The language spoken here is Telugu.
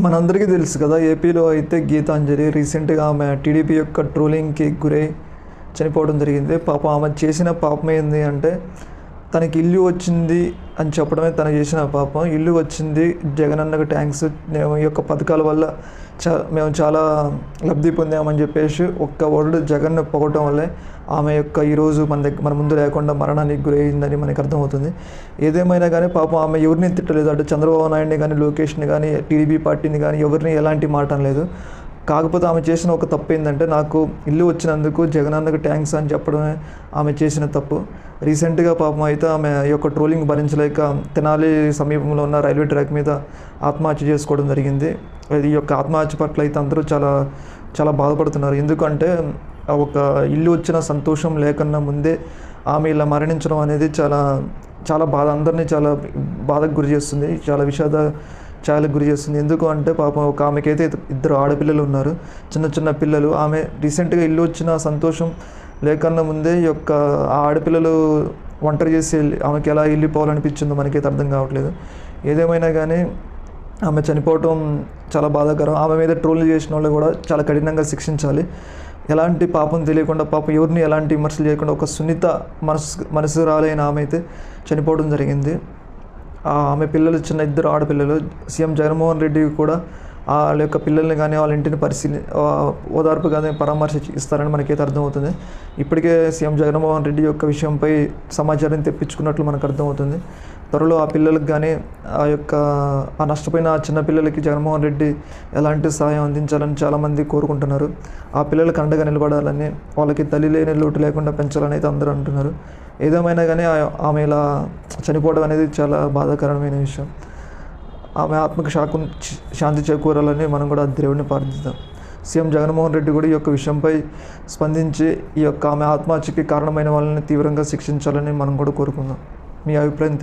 మనందరికీ తెలుసు కదా ఏపీలో అయితే గీతాంజలి రీసెంట్గా ఆమె టీడీపీ యొక్క ట్రోలింగ్కి గురై చనిపోవడం జరిగింది. పాపం ఆమె చేసిన పాపం ఏంది అంటే తనకి ఇల్లు వచ్చింది అని చెప్పడమే తను చేసిన పాపం. ఇల్లు వచ్చింది. జగనన్నకు ట్యాంక్స్ మేము ఈ యొక్క పథకాల వల్ల చా మేము చాలా లబ్ధి పొందామని చెప్పేసి ఒక్క వర్డ్ జగన్ పొగటం వల్లే ఆమె యొక్క ఈరోజు మన దగ్గర మన ముందు లేకుండా మరణానికి గురైందని మనకు అర్థమవుతుంది. ఏదేమైనా కానీ పాపం ఆమె ఎవరిని తిట్టలేదు. అటు చంద్రబాబు నాయుడిని కానీ లోకేష్ని కానీ టీడీపీ పార్టీని కానీ ఎవరిని ఎలాంటి మాట లేదు కాకపోతే ఆమె చేసిన ఒక తప్పు ఏంటంటే నాకు ఇల్లు వచ్చినందుకు జగనన్నకు ట్యాంక్స్ అని చెప్పడమే ఆమె చేసిన తప్పు. రీసెంట్గా పాపం అయితే ఆమె యొక్క ట్రోలింగ్ భరించలేక తెనాలి సమీపంలో ఉన్న రైల్వే ట్రాక్ మీద ఆత్మహత్య చేసుకోవడం జరిగింది. ఈ యొక్క ఆత్మహత్య పట్ల అయితే అందరూ చాలా చాలా బాధపడుతున్నారు. ఎందుకంటే ఆ ఒక ఇల్లు వచ్చిన సంతోషం లేకన్నా ముందే ఆమె ఇలా మరణించడం అనేది చాలా చాలా బాధ. అందరినీ చాలా బాధకు గురి చేస్తుంది. చాలా విషాద చాలా గురి చేస్తుంది. ఎందుకు అంటే పాపం ఒక ఆమెకైతే ఇద్దరు ఆడపిల్లలు ఉన్నారు. చిన్న చిన్న పిల్లలు. ఆమె రీసెంట్గా ఇల్లు వచ్చిన సంతోషం లేకన్నా ముందే ఈ యొక్క ఆ ఆడపిల్లలు ఒంటరి చేసి వెళ్ళి ఆమెకి ఎలా వెళ్ళిపోవాలనిపించిందో మనకైతే అర్థం కావట్లేదు. ఏదేమైనా కానీ ఆమె చనిపోవటం చాలా బాధాకరం. ఆమె మీద ట్రోల్ చేసిన వాళ్ళు కూడా చాలా కఠినంగా శిక్షించాలి. ఎలాంటి పాపం తెలియకుండా పాపం ఎవరిని ఎలాంటి విమర్శలు చేయకుండా ఒక సున్నిత మనసు మనసురాలైన ఆమె అయితే చనిపోవడం జరిగింది. ఆమె పిల్లలు చిన్న ఇద్దరు ఆడపిల్లలు సీఎం జగన్మోహన్ రెడ్డి కూడా వాళ్ళ యొక్క పిల్లల్ని కానీ వాళ్ళ ఇంటిని పరిశీలి ఓదార్పు కానీ పరామర్శ ఇస్తారని మనకైతే అర్థమవుతుంది. ఇప్పటికే సీఎం జగన్మోహన్ రెడ్డి యొక్క విషయంపై సమాచారం తెప్పించుకున్నట్లు మనకు అర్థమవుతుంది. త్వరలో ఆ పిల్లలకు కానీ ఆ యొక్క ఆ నష్టపోయిన ఆ జగన్మోహన్ రెడ్డి ఎలాంటి సహాయం అందించాలని చాలామంది కోరుకుంటున్నారు. ఆ పిల్లలకు అండగా నిలబడాలని వాళ్ళకి తల్లి లేని లోటు లేకుండా పెంచాలని అయితే అందరూ అంటున్నారు. ఏదేమైనా కానీ ఆమె ఇలా చనిపోవడం అనేది చాలా బాధాకరమైన విషయం. ఆమె ఆత్మకు శాకు శాంతి చేకూరాలని మనం కూడా దేవుడిని ప్రార్థిద్దాం. సీఎం జగన్మోహన్ రెడ్డి కూడా ఈ యొక్క విషయంపై స్పందించి ఈ యొక్క ఆమె ఆత్మహత్యకి కారణమైన వాళ్ళని తీవ్రంగా శిక్షించాలని మనం కూడా కోరుకుందాం. మీ అభిప్రాయం